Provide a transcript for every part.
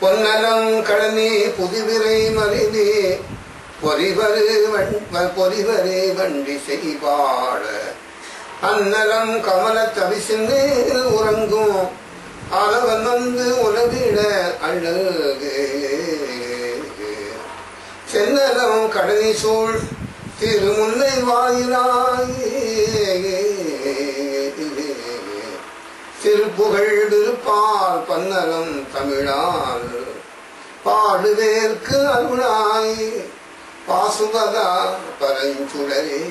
பொன்னலம் கடனே புதுவிரை மறிதே பொறிவரு வண்- பொறிவரு வண்டி செய்வாழ அன்னலம் கமல தவிசிந்து உறங்கும் அளவன் வந்து உலகிட அழகு. சென்னலம் கடனி சூழ் திருமுல்லை வாயிலாயே. திருப்புகழ் திருப்பால் பன்னலம் தமிழால். பாடுவேற்கு அருளாய் பாசுபதா பரஞ்சுடரே.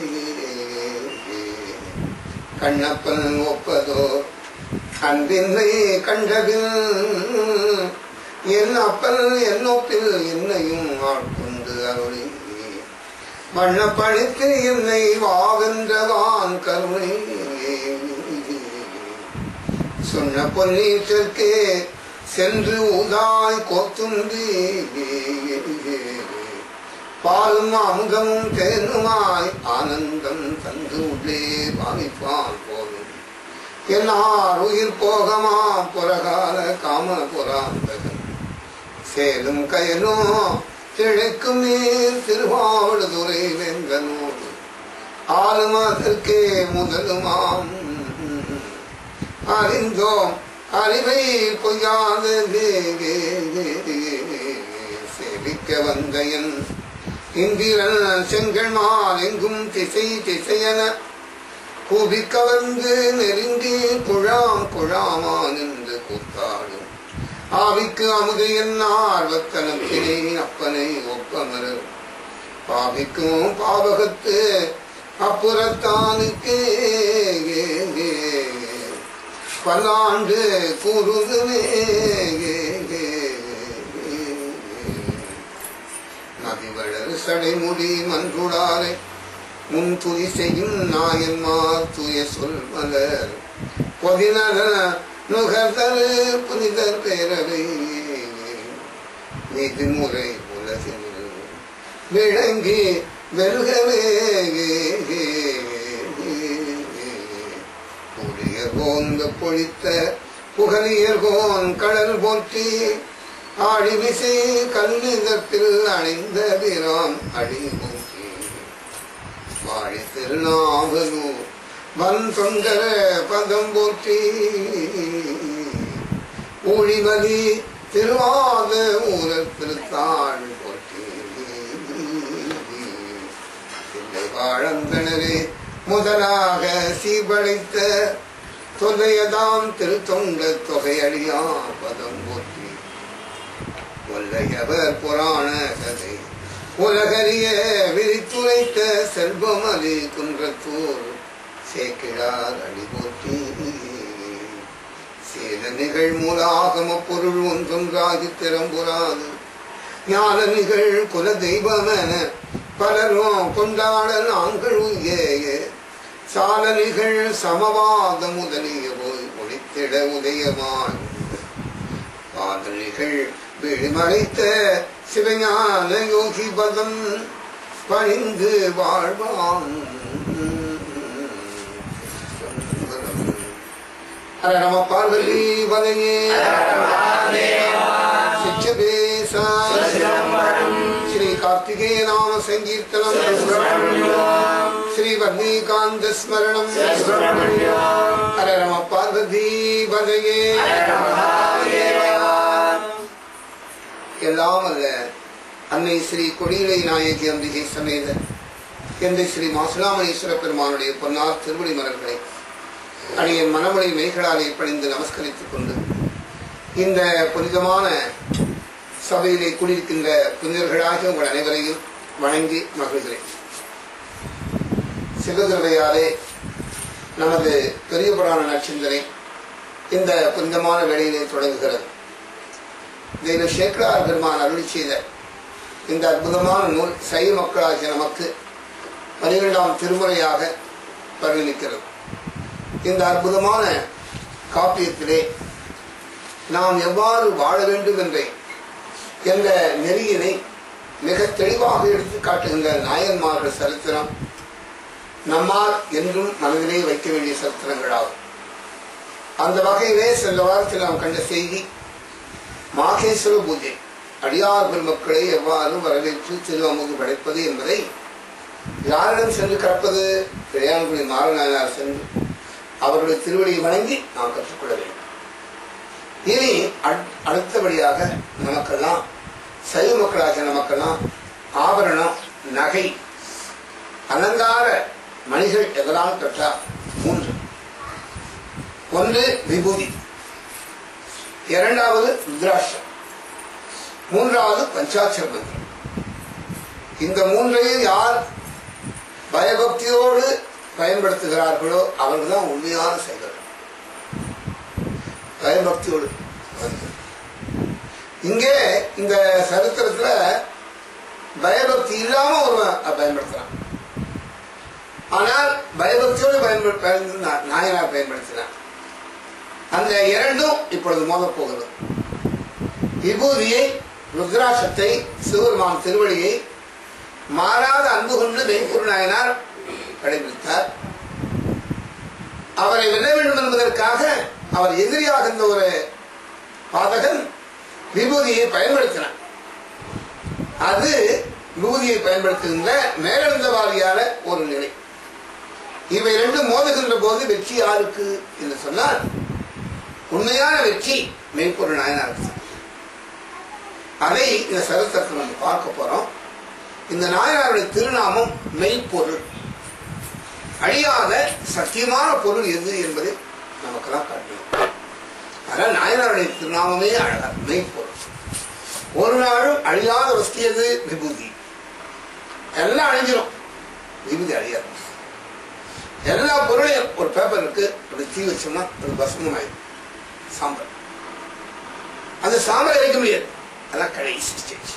கண்ணப்பன் ஒப்பதோ அன்பின்மை கண்டபில் என் அப்பன் என்னொப்பில் என்னையும் ஆட்கொண்டு அருளி. வண்ணப்பழித்து என்னை வாவென்றவான் கருணை. சொன்ன பொன்னீற்றிற்கே சென்று உதாய் கோத்துண்டு. பாலும் அமுதமும் தேனுமாய் ஆனந்தம் தந்து உள்ளே பாவிப்பான் போலும். என்னார் உயிர் போகமா? புறகால காம புறாந்தகன். சேலும் கயனோ கிழக்கும் நீர் திருவாவடுதுறை வெங்கனோடு ஆளுமதற்கே முதலுமாம் அறிந்தோம். அறிவை பொய்யாது சேவிக்க வந்தையன். இந்திரன் செங்கல் மால் எங்கும் திசை திசையன கூபிக்க வந்து நெருங்கி குழாம் குழாமா நின்று கூத்தாடும். ஆவிக்கு அமுதையன் ஆர்வத்தனத்தினை அப்பனை ஒப்பமரர் பாவிக்கும் பாவகத்து அப்புறத்தானுக்கு பல்லாண்டு கூறுதுமே நதிவளர் சடைமுடி மன்றுடாரை. முன் துதி செய்யும் நாயன்மார் தூய சொல் மலர் பொதினர நுகர்தரு புனிதர் பேரவை. நீதிமுறை உலகில் விளங்கி வெல்கவே புலியர் பொழித்த புகழியர் கோன் கடல் போற்றி ஆழிமிசை கல்லிதத்தில் அணிந்த பிரான் அடி போற்றி. வாழி திருநாவலூர் வன் தொண்டர பதம் போற்றி. ஊழிவலி திருவாத ஊரர் திருத்தாள் போற்றி. வாழந்தனரே முதலாக சீபடைத்த தொல்லையதாம் திருத்தொண்ட தொகையடியா பதம் போற்றி. கொல்லையவர் புராண கதை. உலகறிய விரித்துரைத்த செல்வமலி குன்றத்தூர். சேக்கிழார் அடி போற்றி. சேல நிகழ் மூலாகம பொருள் ஒன்றொன்றாகி திறம்புறாது. ஞான நிகழ் குல தெய்வமென பலரும் கொண்டாட நாங்கள் உயேய சால சமவாத முதலிய போய் ஒளித்திட உதயமான். பாதலிகள் விழிமறைத்த சிவஞான யோகி பதம் பணிந்து வாழ்வான். ஹர நம பார்வதி பதையே ஸ்ரீ கார்த்திகேய நாம சங்கீர்த்தனம். ஸ்ரீ ஸ்மரணம். ஹர பார்வதி பதையே எல்லாம் அல்ல அன்னை ஸ்ரீ கொடியிலை நாயகி அம்பிகை சமேத என்று ஸ்ரீ மாசுலாமணீஸ்வர பெருமானுடைய பொன்னார் திருவடி மலர்களை அணியின் மனமொழி மெய்களாலே பணிந்து நமஸ்கரித்துக் கொண்டு இந்த புனிதமான சபையிலே குடியிருக்கின்ற புனிதர்களாக உங்கள் அனைவரையும் வணங்கி மகிழ்கிறேன். சிவகிருவையாலே நமது பெரிய புராண நற்சிந்தனை இந்த புனிதமான வேலையிலே தொடங்குகிறது. தெய்வ சேக்கரார் பெருமான் அருள் செய்த இந்த அற்புதமான நூல் சை மக்களாகிய நமக்கு பனிரெண்டாம் திருமுறையாக பரிணமிக்கிறது. இந்த அற்புதமான காப்பியத்திலே நாம் எவ்வாறு வாழ வேண்டும் என்றே என்ற நெறியினை மிக தெளிவாக எடுத்து காட்டுகின்ற நாயன்மார்கள் சரித்திரம் நம்மால் என்றும் மனதிலே வைக்க வேண்டிய சரித்திரங்களாகும். அந்த வகையிலே சென்ற வாரத்தில் நாம் கண்ட செய்தி மாகேஸ்வர பூஜை. அடியார் பெருமக்களை எவ்வாறு வரவேற்று திரு படைப்பது என்பதை யாரிடம் சென்று கற்பது இளையான்குடி மாறனார் சென்று அவருடைய திருவடியை வணங்கி நாம் கற்றுக்கொள்ள வேண்டும். இனி அட்- அடுத்தபடியாக நமக்கெல்லாம் சைவ மக்களாகிய நமக்கெல்லாம் ஆபரணம் நகை அலங்கார மணிகள் எதனால் பெற்றார் மூன்று. ஒன்று விபூதி. இரண்டாவது ருத்ராட்சம். மூன்றாவது பஞ்சாட்சர மந்திரம். இந்த மூன்றையும் யார் பயபக்தியோடு பயன்படுத்துகிறார்களோ அவர்கள் தான் உண்மையான செயல்கள் பயபக்தியோடு. இங்கே இந்த சரித்திரத்துல பயபக்தி இல்லாம ஒருவன் பயன்படுத்துறான். ஆனால் பயபக்தியோடு பயன்படுத்த பயன்படுத்தி பயன்படுத்தினான். நாயனார் அந்த இரண்டும் இப்பொழுது மோதப்போகிறது. விபூதியை ருத்ராசத்தை சிவபெருமான் திருவடியை மாறாத அன்பு கொண்டு மெய்ப்பொருள் நாயனார் கடைபிடித்தார். அவரை வெல்ல வேண்டும் என்பதற்காக அவர் எதிரியாக இருந்த ஒரு பாதகன் விபூதியை பயன்படுத்தினான். அது விபூதியை பயன்படுத்துகின்ற மேலெழுந்த வாரியான ஒரு நிலை. இவை ரெண்டும் மோதுகின்ற போது வெற்றி யாருக்கு என்று சொன்னால் உண்மையான வெற்றி மெய்ப்பொருள் நாயனாருக்கு அதை இந்த சரித்திரத்தில் நம்ம பார்க்க போறோம். இந்த நாயனாருடைய திருநாமம் மெய்ப்பொருள். அழியாத சத்தியமான பொருள் எது என்பதை நமக்கெல்லாம் காட்டணும் அதனால் நாயனாருடைய திருநாமமே அழகா மெய்ப்பொருள். ஒரு நாளும் அழியாத வஸ்து எது? விபூதி. எல்லாம் அழிஞ்சிடும் விபூதி அழியாது. எல்லா பொருளையும் ஒரு பேப்பர் இருக்கு. அப்படி தீ வச்சோம்னா ஒரு பஸ்மம் ஆயிடும் சாம்பல். அந்த சாம்பல் அழிக்க முடியாது. அதான் கடைசி ஸ்டேஜ்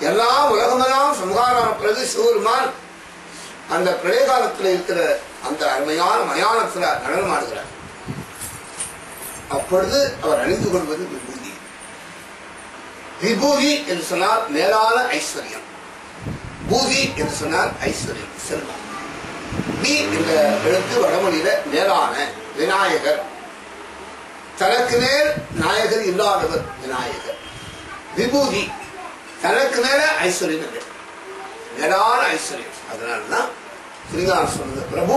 எல்லாம் உலகமெல்லாம் சமகாரான பிறகு சிவருமான் அந்த பிரளய காலத்தில் இருக்கிற அந்த அருமையான மயானத்தில் நடனமாடுகிறார் அப்பொழுது அவர் அணிந்து கொள்வது விபூதி விபூதி என்று சொன்னால் மேலான ஐஸ்வர்யம். பூதி என்று சொன்னால் ஐஸ்வர்யம் செல்வம். பி என்ற எழுத்து வடமொழியில மேலான விநாயகர். தனக்கு மேல் நாயகர் இல்லாதவர் விநாயகர். விபூதி தனக்கு மேல ஐஸ்வர்யம் மேலான ஐஸ்வர்யம். அதனால்தான் ஸ்ரீகாந்த் சொன்னது பிரபு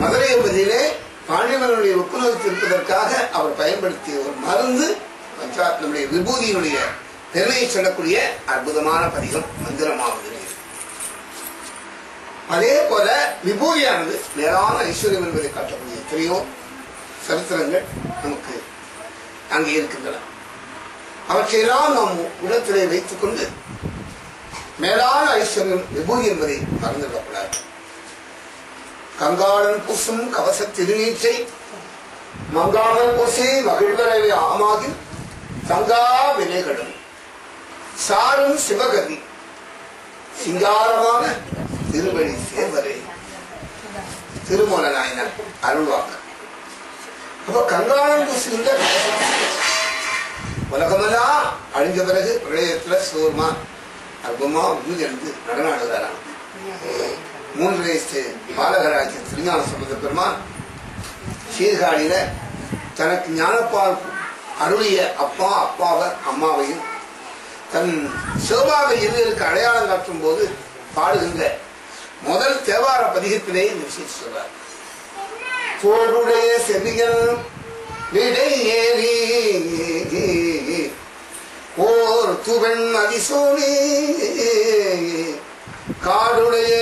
மதுரை என்பதிலே பாண்டியவனுடைய ஒப்புணர்வு இருப்பதற்காக அவர் பயன்படுத்திய ஒரு மருந்து நம்முடைய விபூதியினுடைய பெருமையை சொல்லக்கூடிய அற்புதமான பதிகம் மந்திரமாவது. அதே போல விபூதியானது மேலான ஐஸ்வர்யம் என்பதை காட்டக்கூடிய எத்தனையோ சரித்திரங்கள் நமக்கு அங்கே இருக்கின்றன. அவற்றையெல்லாம் நாம் இடத்திலே வைத்துக் கொண்டு மேலான ஐஸ்வர்யம் விபூதி என்பதை மறந்துவிடக்கூடாது கங்காளன் பூசும் கவச திருநீச்சை மங்காளன் பூசி மகிழ்வரவை ஆமாகி தங்கா வினைகளும். சாரும் சிவகதி சிங்காரமான திருவழி சேர்வரே திருமூல நாயனர் அருள்வாக்கு. அப்ப கங்காளன் பூசுகின்ற உலகமெல்லாம் அழிஞ்ச பிறகு பிரளயத்துல அற்புதமாக அற்புதமா எடுத்து எழுந்து நடனாடுகிறாராம் மூன்று வயசு பாலகராஜ திருஞான சம்பந்த பெருமான் சீர்காழியில தனக்கு ஞானப்பால் அருளிய அப்பா அப்பாவை அம்மாவையும் தன் சிவபாக இருவருக்கு அடையாளம் காட்டும் போது பாடுகின்ற முதல் தேவார பதிகத்திலே இந்த விஷயத்தை சொல்றார். போருடைய செவிகள் விடை ஏறி ஓர் துவன் அதிசோனே காடுடைய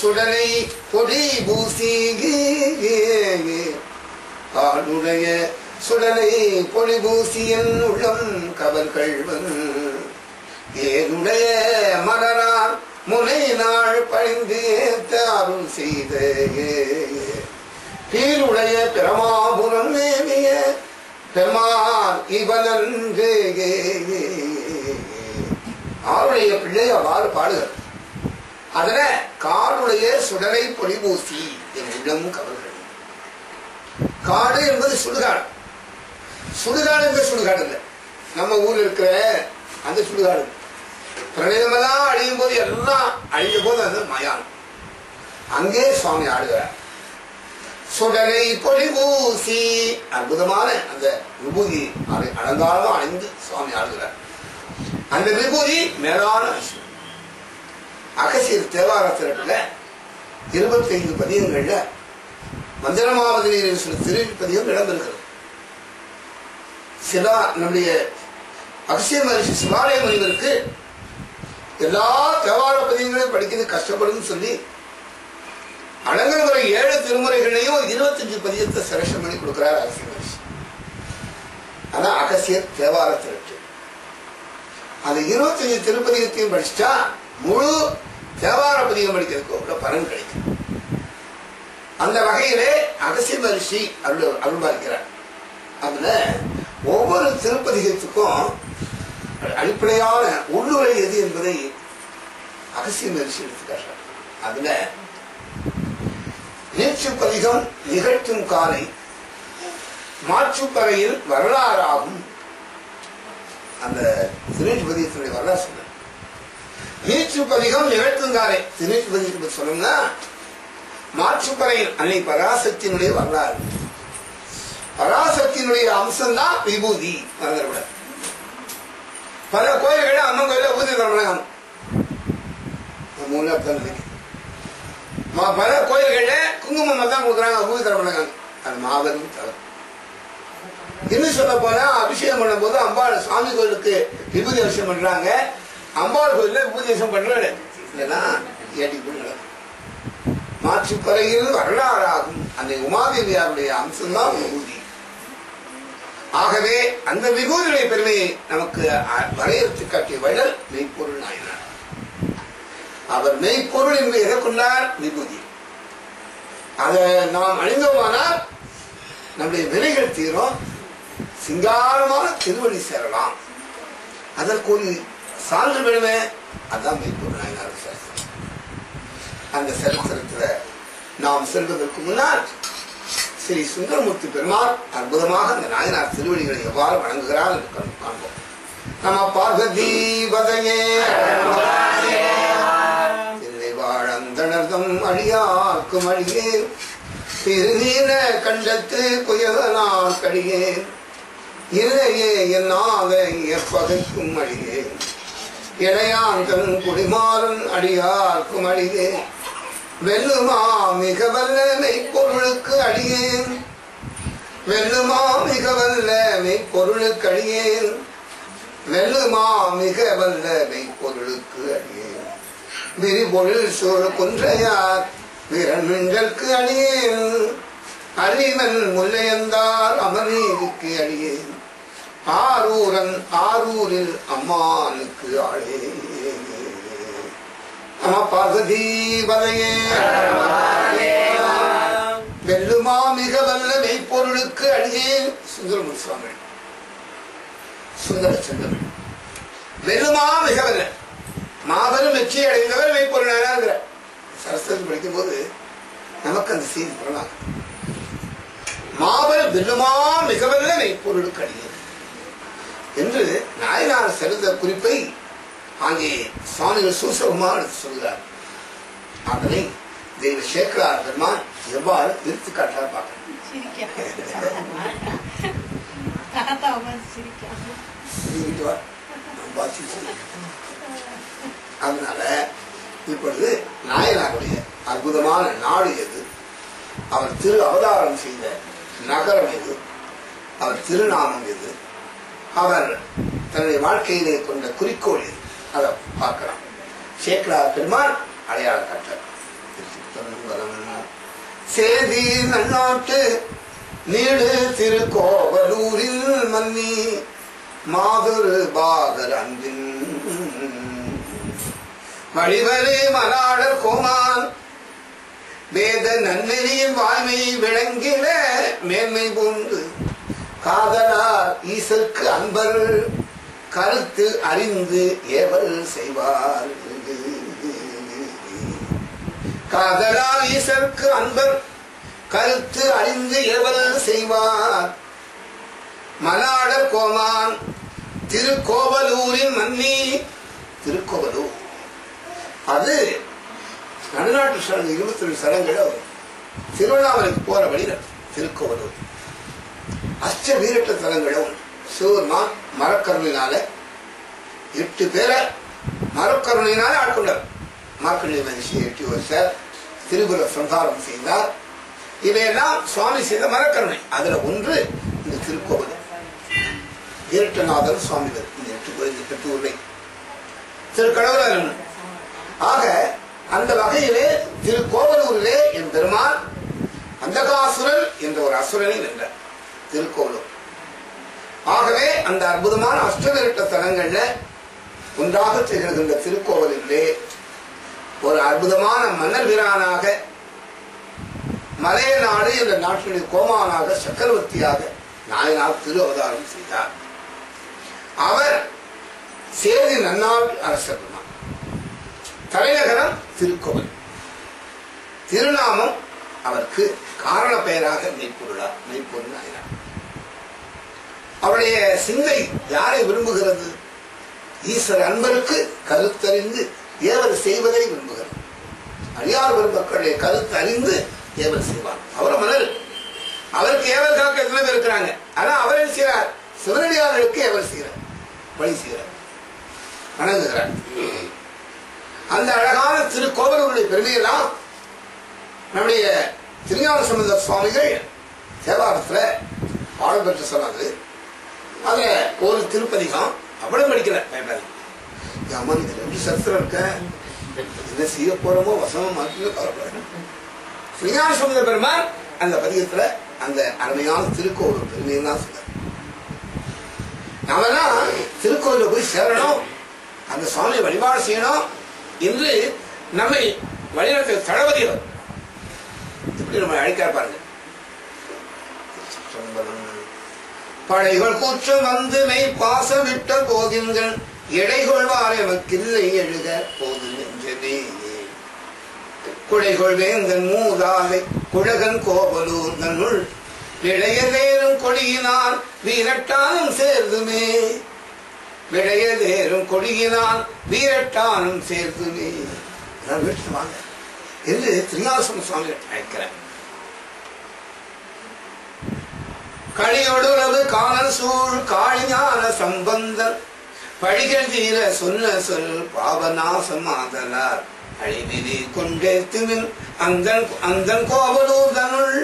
சுடனை பொடி பூசி காடுடைய சுடனை பொடி பூசியன் உள்ளம் கவர்கள்வன் ஏனுடைய மலரார் முனை நாள் பழிந்து ஏத்த அருள் செய்த. கீழுடைய பிரமாபுரம் மேவிய பெருமான் இவனன்று. அவருடைய பிள்ளை அவ்வாறு பாடுகிறார். அதன காடுடைய சுடரை பொலிபூசி என் உள்ளம் கவர்கள் காடு என்பது சுடுகாடு. சுடுகாடு என்ற சுடுகாடு இல்லை? நம்ம ஊர்ல இருக்கிற அந்த சுடுகாடு. பிரளயமெல்லாம் அழியும் போது எல்லாம் அழியும் போது அது மயானம் அங்கே சுவாமி ஆடுகிறார். சுடரை பொலிபூசி அற்புதமான அந்த விபூதி அலங்காரமா அணிந்து சுவாமி ஆடுகிறார் அந்த விபூதி மேலான விஷயம் அகசியர் தேவார திரட்டுல இருபத்தி ஐந்து பதியங்கள்ல மந்திரமாவது நீரில் சில திரு பதியம் இடம்பெறுகிறது. சிலா நம்முடைய அகசிய மகர்ஷி சிவாலய முனிவருக்கு எல்லா தேவார பதியங்களையும் படிக்கிறது கஷ்டப்படும் சொல்லி அடங்கமுறை ஏழு திருமுறைகளையும் இருபத்தஞ்சு பதியத்தை செலக்ஷன் பண்ணி கொடுக்கிறார் அகசிய மகர்ஷி அதான் அகசிய தேவார திரட்டு. அந்த இருபத்தஞ்சு திருப்பதிகத்தையும் படிச்சுட்டா முழு தேவார பதிகம் படிக்கிறதுக்கு அவ்வளவு பலன் கிடைக்கும். அந்த வகையிலே அகசிய மகர்ஷி அருள் அருள்பாலிக்கிறார். அதுல ஒவ்வொரு திருப்பதிகத்துக்கும் அடிப்படையான உள்ளுரை எது என்பதை அகசிய மகர்ஷி எடுத்துக்காட்டுறார். அதுல நீச்சு பதிகம் நிகழ்த்தும் காலை மாற்றுப்பறையில் வரலாறாகும். அந்த தினேஷ் பதிகத்தினுடைய வரலாறு சொல்ல நீச்சு பதிகம் நிகழ்த்தும் காலை தினேஷ் பதிகத்தை சொல்லணும்னா மாற்றுப்பறையில் அன்னை பராசக்தியினுடைய வரலாறு. பராசக்தியினுடைய அம்சம்தான் விபூதி மறந்துடக்கூட பல கோயில்கள் அம்மன் கோயில ஊதி தரமாட்டாங்க மூணு அர்த்தம் நினைக்கிறேன் பல கோயில்கள்ல குங்குமம் தான் கொடுக்குறாங்க விபூதி பண்ணாங்க அது மாபெரும் தவறு இன்னும் சொல்ல போனா அபிஷேகம் பண்ணும்போது அம்பாள் சுவாமி கோயிலுக்கு விபூதி அபிஷேகம் பண்றாங்க. அம்பாள் கோயில்ல விபூதி அபிஷேகம் பண்றாரு இதெல்லாம் ஏட்டி மாற்று நடக்கும் வரலாறாகும். அந்த உமாதேவியாருடைய அம்சம்தான் விபூதி. ஆகவே அந்த விபூதியுடைய பெருமையை நமக்கு வரையறுத்து காட்டிய வள்ளல் மெய்ப்பொருள் நாயினார். அவர் மெய்ப்பொருள் என்று இறக்குள்ளார் விபூதி. அதை நாம் அணிந்தோமானால் நம்முடைய வினைகள் தீரும். சிங்காரமான திருவடி சேரலாம். அதற்கு ஒரு சான்று வேணுமே? அதான் மெய்ப்பொருள் நாயனார் சரித்திரம் அந்த சரித்திரத்தில் நாம் செல்வதற்கு முன்னால் ஸ்ரீ சுந்தரமூர்த்தி பெருமாள் அற்புதமாக அந்த நாயனார் திருவடிகளை எவ்வாறு வழங்குகிறார் என்று காண்போம். நம்ம பார்வதி பதையே தில்லை வாழந்தனர்தம் அழியார்க்கும் அழியேன் திருநீல கண்டத்து குயவனார் கடியேன் இளையே என்னாக எப்பகைக்கும் அழியேன் இளையாந்தன் குடிமாறன் அடியார்க்கும் அழியே வெல்லுமா மிக வல்ல மெய்ப்பொருளுக்கு அடியேன் வெல்லுமா மிக வல்ல மெய்ப்பொருளுக்கு அடியேன் வெல்லுமா மிக வல்ல மெய்ப்பொருளுக்கு அடியேன் விரிபொழில் சோறு கொன்றையார் விரண்மின்றற்கு அடியேன். அறிவன் முல்லையந்தார் அமரீதிக்கு அடியேன். ஆரூரன் ஆரூரில் அம்மானுக்கு ஆளே நம பார்வதி வெல்லுமா மிக வல்ல மெய்ப்பொருளுக்கு அடியேன். சுந்தரமுன் சுவாமி. சுந்தர செந்தமிழ் வெல்லுமா மிக வல்ல மாபெரும் வெற்றி அடைந்தவர் மெய்ப்பொருளாகிற சரஸ்வதி படிக்கும் போது நமக்கு அந்த செய்தி புறநாங்க மாபெரும் வெல்லுமா மிக வல்ல மெய்ப்பொருளுக்கு அடியேன் என்று நாயனார் செலுத்த குறிப்பை அங்கே சுவாமிகள் சூசகமாக எடுத்து சொல்கிறார். அதனை தெய்வ சேக்கரார் பெருமான் எவ்வாறு எடுத்து காட்டார் பார்க்கணும் அதனால இப்பொழுது நாயனாருடைய அற்புதமான நாடு எது? அவர் திரு அவதாரம் செய்த நகரம் எது? அவர் திருநாமம் எது? அவர் தன்னுடைய வாழ்க்கையிலே கொண்ட குறிக்கோள் எது? அதை பார்க்கலாம். சேக்கலா பெருமாள் அடையாள காட்டார் சேதி நன்னாட்டு நீடு திருக்கோவலூரில் மன்னி மாதுரு பாகர் அன்பின் வழிவரே மலாடர் கோமான் வேத நன்னெறியின் வாய்மை விளங்கிட மேன்மை பூண்டு. காதலார் ஈசற்கு அன்பர் கருத்து அறிந்து ஏவல் செய்வார். காதலார் ஈசற்கு அன்பர் கருத்து அறிந்து ஏவல் செய்வார். மலாடர் கோமான் திருக்கோவலூரின் மன்னி திருக்கோவலூர். அது நடுநாட்டு ஸ்தலம் இருபத்தி ரெண்டு ஸ்தலங்கள் திருவண்ணாமலைக்கு போற வழியில் திருக்கோவலூர். அஷ்ட வீரட்ட தலங்களும் சிவபெருமான் மரக்கருணையினால எட்டு பேரை மரக்கருணையினால ஆட்கொண்டார். மார்க்கண்டே மகிழ்ச்சியை எட்டி வருஷர் திருபுர சம்ஹாரம் செய்தார். இவையெல்லாம் சுவாமி செய்த மரக்கருணை. அதுல ஒன்று இந்த திருக்கோவில் வீரட்டநாதர் சுவாமிகள். இந்த எட்டு கோயில் இந்த எட்டு ஊரை திருக்கடவுளர் ஆக அந்த வகையிலே திருக்கோவலூரிலே என் பெருமான் அந்தகாசுரன் என்ற ஒரு அசுரனை வென்றார் திருக்கோவலூர். ஆகவே அந்த அற்புதமான அஷ்டவிரட்ட தலங்கள்ல ஒன்றாக திகழ்கின்ற திருக்கோவலிலே ஒரு அற்புதமான மன்னர் வீரானாக மலைய நாடு என்ற நாட்டினுடைய கோமானாக சக்கரவர்த்தியாக நாயனார் திரு அவதாரம் செய்தார். அவர் சேதி நன்னாள் அரசர். தலைநகரம் திருக்கோவில். திருநாமம் அவருக்கு காரண பெயராக மெய்ப்பொருளார் மெய்ப்பொருள் ஆகிறார். அவருடைய சிந்தை யாரை விரும்புகிறது? ஈஸ்வர அன்பருக்கு கருத்தறிந்து ஏவர் செய்வதை விரும்புகிறது அடியார் பெருமக்களுடைய கருத்து அறிந்து ஏவல் செய்வார். அவரை மணல் அவருக்கு ஏவர் காக்க எத்தனை பேர் இருக்கிறாங்க? ஆனா அவர் என்ன செய்கிறார் சிவனடியார்களுக்கு ஏவல் செய்கிறார். வழி செய்கிறார். வணங்குகிறார். அந்த அழகான திருக்கோவலூருடைய பெருமையெல்லாம் நம்முடைய திருஞான சம்பந்த சுவாமிகள் தேவாரத்தில் பாடம் பெற்று சொன்னாங்க அதுல ஒரு திருப்பதிகம் அவ்வளவு படிக்கல பயப்படாது இது ரெண்டு சஸ்திரம் இருக்க. என்ன செய்ய போறோமோ வசமா மாற்றி கவலைப்படாது ஸ்ரீஞான சம்பந்த பெருமான் அந்த பதிகத்துல அந்த அருமையான திருக்கோவில் பெருமையை தான் சொல்றார் நாமெல்லாம் திருக்கோவில போய் சேரணும். அந்த சுவாமியை வழிபாடு செய்யணும். இன்று நம்மை வழிநடத்த தளபதி அவர். இப்படி நம்ம அழைக்கார் பாருங்க படைகள் கூற்றம் வந்து மெய் பாச விட்ட போதின்கள் இடைகொள்வார் எமக்கில்லை எழுத போது நெஞ்சமே குடைகொள் வேந்தன் மூதாகை குழகன் கோபலூர் தன்னுள் விளையதேரும் கொடியினார் வீரட்டானும் சேர்ந்துமே. விளையதேரும் கொடியினால் வீரட்டானும் சேர்ந்துமே வீட்டு வாங்க. என்று திருநாசன சுவாமி அழைக்கிறேன் களியொடுறவு காணல் சூழ் காளிஞான சம்பந்தர். பழிகள் தீர சொன்ன சொல் பாவநாசம் ஆதலார் அழிவிதி கொண்டேத்துமின் அந்தன் அந்த கோவலூர் தனுள்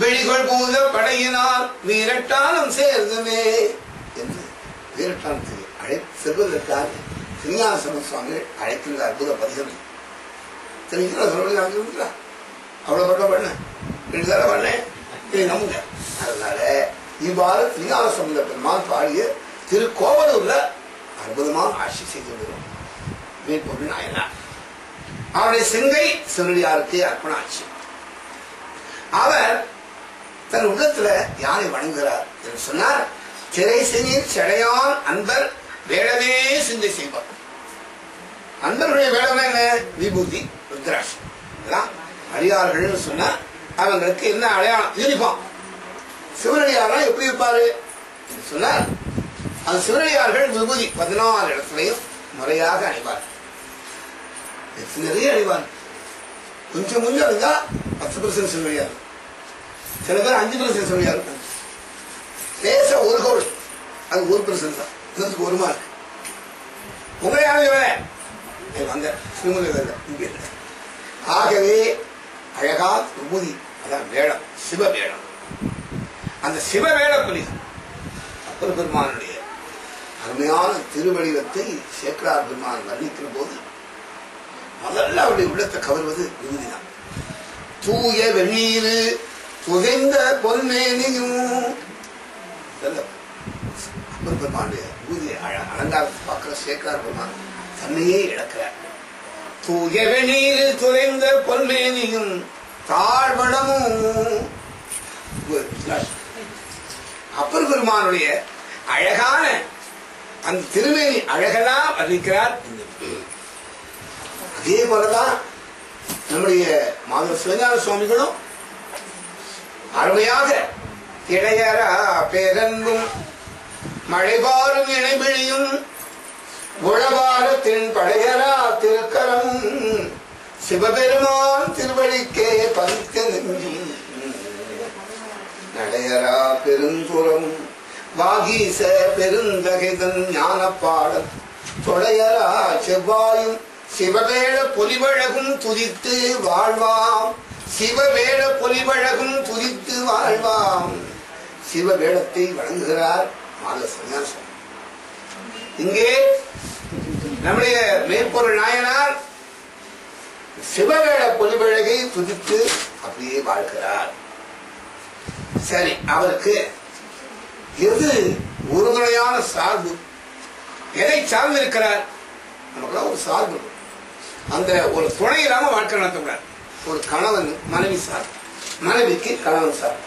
வெளிகொள் பூத படையினால் வீரட்டானம் சேர்ந்துமே. என்று வீரட்டானத்துக்கு செல்வதற்காக சிங்காசன சுவாமிகள் அழைக்கின்ற அற்புத பரிசனம் தெரியுங்களா சொல்லுங்க அவ்வளவு பட்டம் பண்ண. ரெண்டு தடவை பண்ணேன் இதை நம்புங்க. அதனால இவ்வாறு திருஞான சம்பந்த பெருமான் பாடிய திருக்கோவலூர்ல அற்புதமான ஆட்சி செய்து விடுவோம் மேற்பொருள் நாயனார். அவருடைய சிங்கை சிவனடியாருக்கு அர்ப்பண ஆட்சி அவர் தன் உள்ளத்துல யாரை வணங்குகிறார் என்று சொன்னார்? திரைசனில் செடையான் அன்பர் வேடமே சிந்தை செய்வார். அன்பருடைய வேடம் என்ன? விபூதி ருத்ராட்சம். இதெல்லாம் அடியார்கள் சொன்னா அவங்களுக்கு என்ன அடையாளம்? யூனிஃபார்ம். சிவனடியார்கள் எப்படி இருப்பாரு? சொன்னார் அது சிவனடியார்கள் விபூதி பதினாறு இடத்துலையும் முறையாக அணிவார் நிறைய அணிவார் கொஞ்சம் கொஞ்சம் இருந்தா பத்து பர்சன்ட் சிவனடியார் சில பேர் அஞ்சு பர்சன்ட் சிவனடியார் இருப்பாங்க. லேசா ஒரு கோல் அது ஒரு பர்சன்ட் தான். இன்னத்துக்கு ஒரு மார்க் உங்களை யாரும் வந்த சிவமலை வரல இங்கே ஆகவே அழகா விபூதி அதான் வேடம் சிவ வேடம் அந்த சிவ வேட புலிகள் அப்பர் பெருமானுடைய அருமையான திருவடிவத்தை சேக்கரார் பெருமான் வர்ணிக்கிற போது முதல்ல அவருடைய உள்ளத்தை கவர்வது விபூதிதான் தூய வெந்நீர் புகைந்த பொன்மேனியும். அப்பர் பெருமானுடைய விபூதியை அலங்காரத்தை பார்க்கிற சேக்கரார் பெருமான் தன்னையே இழக்கிறார். தூய துறைந்த பொன்மேனியும் தாழ்வனமும். அப்பர் பெருமானுடைய அழகான அந்த திருமேனி அழகெல்லாம் வர்ணிக்கிறார் அதே போலதான் நம்முடைய மாதவ சிவஞான சுவாமிகளும் அருமையாக இடையரா பேரன்பும் மழைபாரும் இணைபிழியும் உழவாரத்தின் படையரா திருக்கரம். சிவபெருமான் திருவழிக்கே பறித்த நெஞ்சும் நடையரா பெருந்துரம் வாகீச பெருந்தகைதன் ஞான தொடையரா செவ்வாயும் சிவவேட பொலிவழகும் துதித்து வாழ்வாம். சிவவேட பொலிவழகும் துதித்து வாழ்வாம். சிவவேடத்தை வழங்குகிறார் சன்னியாசம் இங்கே நம்முடைய மேற்பொருள் நாயனார் சிவவேட பொலிவழகை துதித்து அப்படியே வாழ்கிறார். சரி அவருக்கு எது உறுதுணையான சார்பு? எதை சார்ந்து இருக்கிறார் நமக்குலாம் ஒரு சார்பு. அந்த ஒரு துணை இல்லாம வாழ்க்கை நடத்தக்கூடாது ஒரு கணவன் மனைவி சார் மனைவிக்கு கணவன் சார்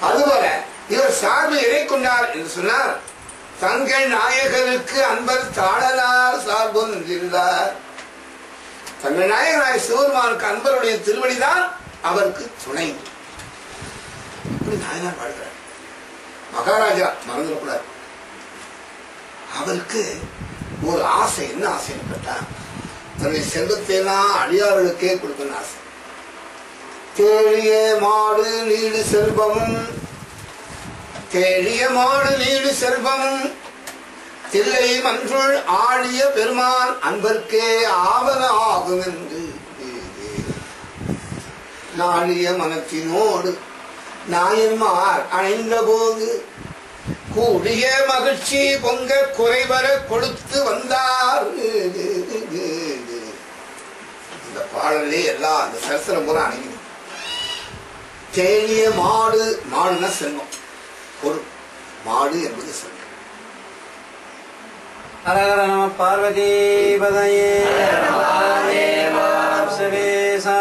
அதுபோல இவர் சார்பு எதை கொண்டார் என்று சொன்னார்? தங்கள் நாயகருக்கு அன்பர் தாழலார் சார்பும் நின்றிருந்தார். தங்கள் நாயகனாய் சிவருமானுக்கு அன்பருடைய திருவடிதான் அவருக்கு துணை. இப்படி நாயனார் வாழ்கிறார். மகாராஜா மறந்துடக்கூடாது. அவருக்கு ஒரு ஆசை என்ன ஆசைன்னு கேட்டா தன்னுடைய செல்வத்தை எல்லாம் அடியார்களுக்கே கொடுக்கணும் ஆசை. தேழிய மாடு நீடு செல்வம் தேழிய மாடு நீடு செல்வமும் தில்லை மன்றுள் ஆழிய பெருமான் அன்பர்க்கே ஆவன ஆகும் என்று நாழிய மனத்தினோடு நாயன்மார் அணைந்த போது கூடிய மகிழ்ச்சி பொங்க குறைவர கொடுத்து வந்தார். இந்த பாடலே எல்லாம் அந்த சரசரம் பூரா அணைங்க தேனிய மாடு மாடுனா செல்வம். பொருள் மாடு என்பது செல்வம் ஹர ஹர நம பார்வதி பதையே. சிவேசா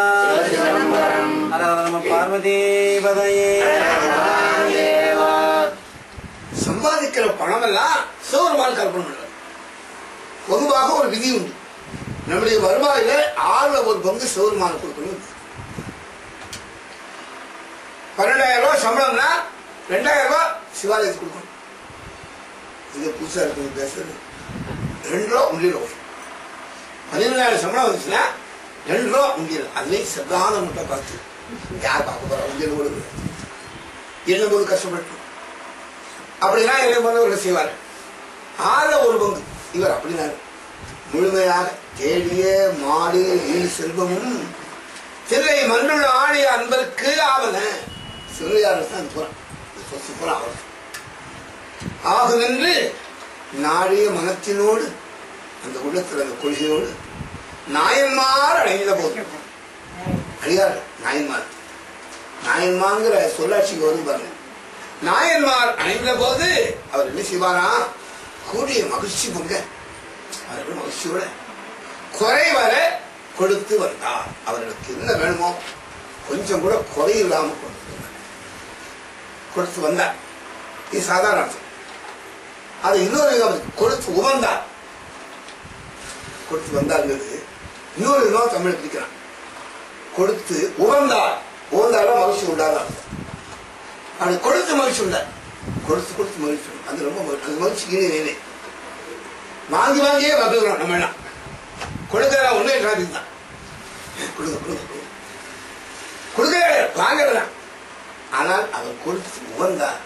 ஹர ஹர நம பார்வதி பதையே. சம்பாதிக்கிற பணம் எல்லாம் சிவருமான் கற்பனை பண்றது பொதுவாக ஒரு விதி உண்டு. நம்முடைய வருவாயில ஆறுல ஒரு பங்கு சிவருமான கொடுக்கணும். பன்னெண்டாயிரம் ரூபாய் சம்பளம்னா ரெண்டாயிரம் ரூபாய் சிவாலயத்துக்கு கொடுக்கணும். இது புதுசா இருக்கு பேசுறது ரெண்டு ரூபா உண்டியல் வரும். பதினேழாயிரம் சம்பளம் வந்துச்சுன்னா ரெண்டு ரூபா உண்டியல். அதுலேயும் செவ்வாத முட்டை பார்த்து. யார் பார்க்க போறா? உண்டியல் கொடுக்குது என்ன போது கஷ்டப்பட்டு. அப்படின்னா என்ன பண்ணவர்கள் செய்வார் ஆறுல ஒரு பங்கு. இவர் அப்படின்னாரு. முழுமையாக தேடிய மாடு ஈடு செல்வமும் தில்லை மண்ணுள்ள ஆடிய அன்பருக்கு ஆவன. சிவனையார் தான் போறான் சொத்து ஆக நின்று நாடிய மனத்தினோடு அந்த உள்ளத்தில் அந்த கொள்கையோடு நாயன்மார் அடைந்த போது. அடியார் நாயன்மார். நாயன்மாங்கிற சொல்லாட்சிக்கு வரும் பாருங்க. நாயன்மார் அணைந்த போது அவர் என்ன செய்வாரா? கூடிய மகிழ்ச்சி பொங்க. அவர்கள் மகிழ்ச்சியோட குறை வர கொடுத்து வந்தார். அவர்களுக்கு என்ன வேணுமோ கொஞ்சம் கூட குறை இல்லாம கொடுத்து வந்தார். இது சாதாரண அர்த்தம். அது இன்னொரு விதம் கொடுத்து உணர்ந்தார் கொடுத்து வந்தாருங்கிறது இன்னொரு விதம் தமிழ் பிடிக்கிறான் கொடுத்து உவந்தார் உவந்தாலும் மகிழ்ச்சி உண்டாதான் அது கொடுத்து மகிழ்ச்சி உண்டார். கொடுத்து கொடுத்து மகிழ்ச்சி உண்டு. அது ரொம்ப மகிழ்ச்சி. அந்த வாங்கி வாங்கியே வந்துக்கிறோம் நம்ம எல்லாம். கொடுக்கிற ஒன்றே டிராபிக் தான் கொடுங்க கொடுங்க கொடுங்க. கொடுக்கிற ஆனால் அவர் கொடுத்து உகந்தார்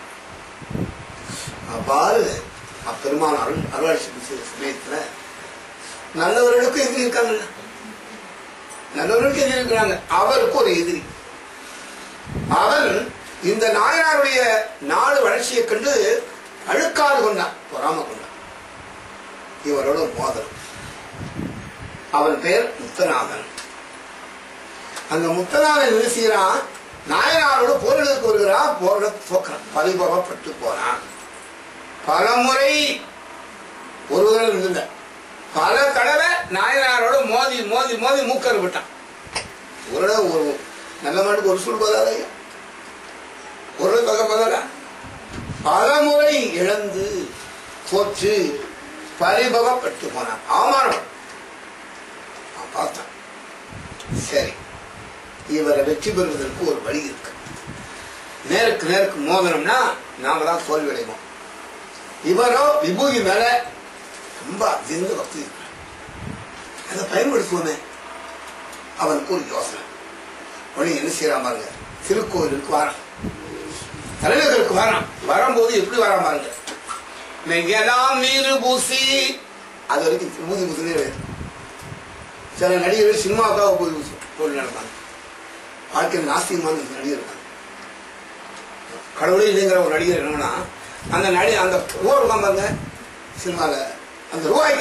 அவ்வாறு அப்பெருமான் அருள் அருளாட்சி செய்த சமயத்துல நல்லவர்களுக்கும் எதிரி இருக்காங்கல்ல? நல்லவர்களுக்கு எதிரி இருக்கிறாங்க. அவருக்கு ஒரு எதிரி. அவன் இந்த நாயனாருடைய நாடு வளர்ச்சியை கண்டு அழுக்காறு கொண்டான் பொறாம கொண்டான். இவரோட மோதல். அவன் பெயர் முத்தநாதன் அந்த முத்தநாதன் என்ன செய்யறான்? நாயனாரோடு போரிடுக்கு வருகிறான் போரிட போக்குறான். பரிபவப்பட்டு போறான். பல முறை ஒரு இல்லை பல தடவை நாயனாரோட மோதி மோதி மோதி மூக்கர் விட்டான். ஒரு ஒரு நல்ல மாட்டுக்கு ஒரு சூழ் போதாதா ஐயா? ஒரு தொகை போதாதா பல முறை இழந்து தோற்று பரிபவப்பட்டு போனான். அவமானம். அவன் பார்த்தான். சரி. இவரை வெற்றி பெறுவதற்கு ஒரு வழி இருக்கு. நேருக்கு நேருக்கு மோதனம்னா நாம தான் தோல்வி அடைவோம். இவரோ விபூதி மேல ரொம்ப அதிர்ந்து பக்தி அதை பயன்படுத்துவோமே. அவனுக்கு ஒரு யோசனை. உடனே என்ன செய்யறான் பாருங்க. திருக்கோயிலுக்கு வரான். தலைநகருக்கு வரான். வரும்போது எப்படி வரான் பாருங்க. நெய்யலாம் நீரு பூசி. அது வரைக்கும் பூசி பூசினே சில நடிகர்கள் சினிமாவுக்காக போய் பூசி போட்டு நடப்பாங்க. வாழ்க்கையில் நாஸ்திகமான நடிகர் இருக்காங்க கடவுளே இல்லைங்கிற ஒரு நடிகர் என்னன்னா அந்த நடி அந்த ரூபா இருக்கான் பாருங்க சினிமாவில் அந்த ரூபாய்